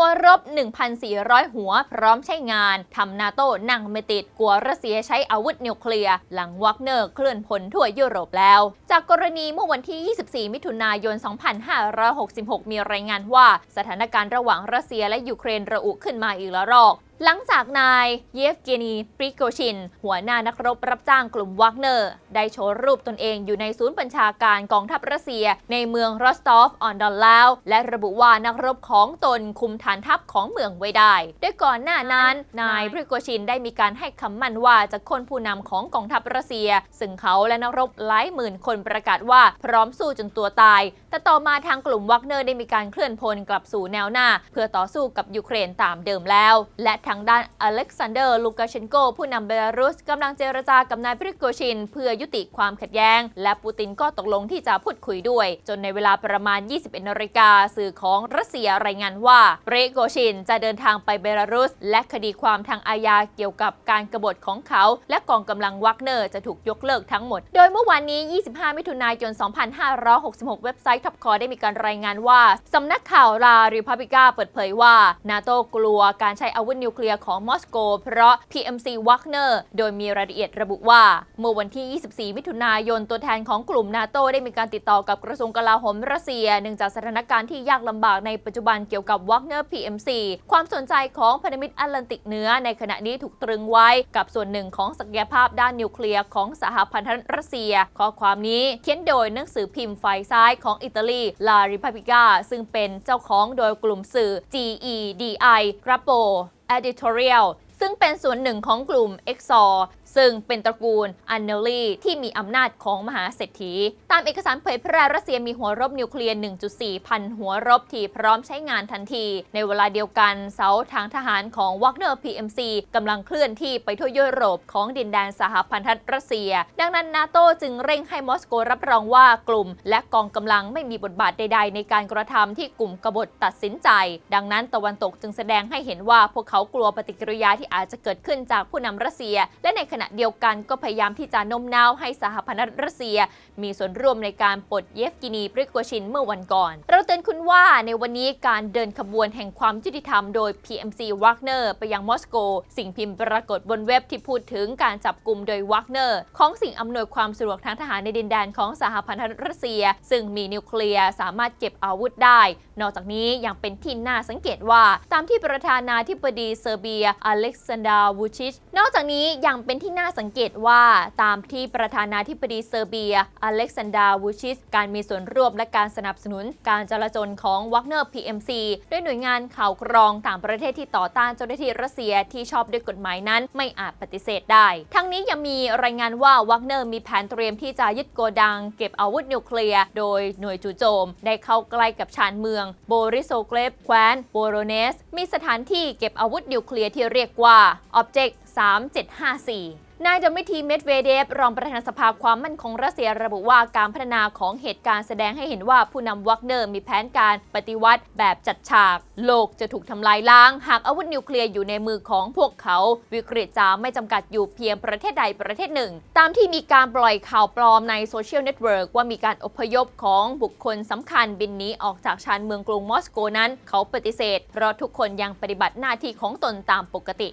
หัวรบ 1,400 หัว พร้อมใช้งานทำนาโต้นั่งไม่ติดกลัวรัสเซียใช้อาวุธนิวเคลียร์ หลังวักเนอร์เคลื่อนพลทั่วยุโรปแล้ว จากกรณีเมื่อวันที่ 24 มิถุนายน 2566 มีรายงานว่าสถานการณ์ระหว่างรัสเซียและยูเครนระอุขึ้นมาอีกแล้วรอก หลังจากนายเยฟเกนีปริโกชิน หัวหน้านักรบรับจ้างกลุ่มวักเนอร์ ได้โชว์รูปตนเองอยู่ในศูนย์บัญชาการกองทัพรัสเซีย ในเมืองรอสตอฟออนดอนแล้วและระบุว่านักรบของตนคุมฐานทัพของเมืองไว้ได้โดยก่อนหน้านั้น นายปริโกชินได้มีการให้คำมั่นว่าจะคนผู้นำของกองทัพรัสเซีย ซึ่งเขาและนักรบหลายหมื่นคนประกาศว่าพร้อมสู้จนตัวตาย แต่ต่อมาทางกลุ่มวักเนอร์ได้มีการเคลื่อนพลกลับสู่แนวหน้า เพื่อต่อสู้กับยูเครนตามเดิมแล้ว และทางด้านอเล็กซานเดอร์ ลูกาเชนโก ผู้นำเบลารุสกำลังเจรจากับนายปริโกชิน เพื่อยุติความขัดแย้ง และปูตินก็ตกลงที่จะพูดคุยด้วย จนในเวลาประมาณ 21นาฬิกาสื่อของรัสเซียรายงานว่าปริโกชินจะเดินทางไปเบลารุส และคดีความทางอาญาเกี่ยวกับการกบฏของเขา และกองกำลังวักเนอร์จะถูกยกเลิกทั้งหมด โดยเมื่อวานนี้ 25 มิถุนายน 2566 เว็บไซต์ท็อปคอได้มีการรายงานว่าสำนักข่าวลาริพับบิก้าเปิดเผยว่านาโตกลัวการใช้อาวุธนิวเคลียร์ของมอสโก เพราะ PMC Wagner โดยมีรายละเอียดระบุว่า เมื่อวันที่ 24 มิถุนายนตัวแทนของกลุ่มนาโตได้มีการติดต่อกับกระทรวงกลาโหมรัสเซียเนื่องจากสถานการณ์ที่ยากลำบากในปัจจุบันเกี่ยวกับ Wagner PMC ความสนใจของพันธมิตรแอตแลนติกเหนือในขณะนี้ถูกตรึงไว้กับส่วนหนึ่งของศักยภาพด้านนิวเคลียร์ของสหพันธรัสเซีย ข้อความนี้เขียนโดยหนังสือพิมพ์ฝ่ายซ้ายของอิตาลี La Repubblica ซึ่งเป็นเจ้าของโดยกลุ่มสื่อ GEDI Grappo Editorial ซึ่งเป็นส่วนหนึ่งของกลุ่ม EXOR ซึ่งเป็นตระกูลอันเนลลีที่มีอำนาจของมหาเศรษฐี ตามเอกสารเผยแพร่รัสเซียมีหัวรบนิวเคลียร์ 1.4 พันหัวรบที่พร้อมใช้งานทันที ในเวลาเดียวกันเสาทางทหารของวักเนอร์ PMC กำลังเคลื่อนที่ไปทั่วยุโรปของดินแดนสหพันธรัสเซีย ดังนั้นนาโตจึงเร่งให้มอสโกรับรองว่ากลุ่ม และกองกำลังไม่มีบทบาทใด ๆ ในการกระทำที่กลุ่มกบฏตัดสินใจ ดังนั้นตะวันตกจึงแสดงให้เห็นว่าพวกเขากลัวปฏิกิริยาที่อาจจะเกิดขึ้นจากผู้นำรัสเซีย และในขณะเดียวกันก็พยายามที่จะโน้มน้าวให้สหพันธรัสเซีย มีส่วนร่วมในการปลดเยฟกินีปริโกชินเมื่อวันก่อน เตือนคุณว่าในวันนี้การเดินขบวนแห่งความยุติธรรมโดย PMC Wagner ไปยังมอสโก สิ่งพิมพ์ปรากฏบนเว็บที่พูดถึงการจับกลุ่มโดย Wagner ของสิ่งอำนวยความสะดวกทางทหารในดินแดนของสหพันธรัสเซีย ซึ่งมีนิวเคลียร์สามารถเก็บอาวุธได้ นอกจากนี้ยังเป็นที่น่าสังเกตว่า ตามที่ประธานาธิบดีเซอร์เบียอเล็กซานดราวูชิชนอกจากนี้ยังเป็นที่น่าสังเกตว่าตามที่ประธานาธิบดีเซอร์เบียอเล็กซานดราวูชิชการมีส่วนร่วมและการสนับสนุนการจลาจลของวักเนอร์ PMC ด้วยหน่วยงานข่าวกรองต่างประเทศที่ต่อต้านเจ้าหน้าที่รัสเซียที่ชอบด้วยกฎหมายนั้นไม่อาจปฏิเสธได้ ทั้งนี้ยังมีรายงานว่าวักเนอร์มีแผนเตรียมที่จะยึดโกดัง เก็บอาวุธนิวเคลียร์โดยหน่วยจู่โจม ได้เข้าใกล้กับชานเมือง โบริโซเกลฟแคว้นโบโรเนส มีสถานที่เก็บอาวุธนิวเคลียร์ที่เรียกว่า Object 3754 นายดมิทีเมดเวเดฟ รองประธานสภาความมั่นคงรัสเซียระบุว่าการพัฒนาของเหตุการณ์แสดงให้เห็นว่าผู้นำวักเนอร์มีแผนการปฏิวัติแบบจัดฉาก โลกจะถูกทำลายล้าง หากอาวุธนิวเคลียร์อยู่ในมือของพวกเขา วิกฤตจะไม่จำกัดอยู่เพียงประเทศใดประเทศหนึ่ง ตามที่มีการปล่อยข่าวปลอมในโซเชียลเน็ตเวิร์กว่ามีการอพยพของบุคคลสำคัญบินนี้ออกจากชานเมืองกรุงมอสโกนั้น เขาปฏิเสธ เพราะทุกคนยังปฏิบัติหน้าที่ของตนตามปกติ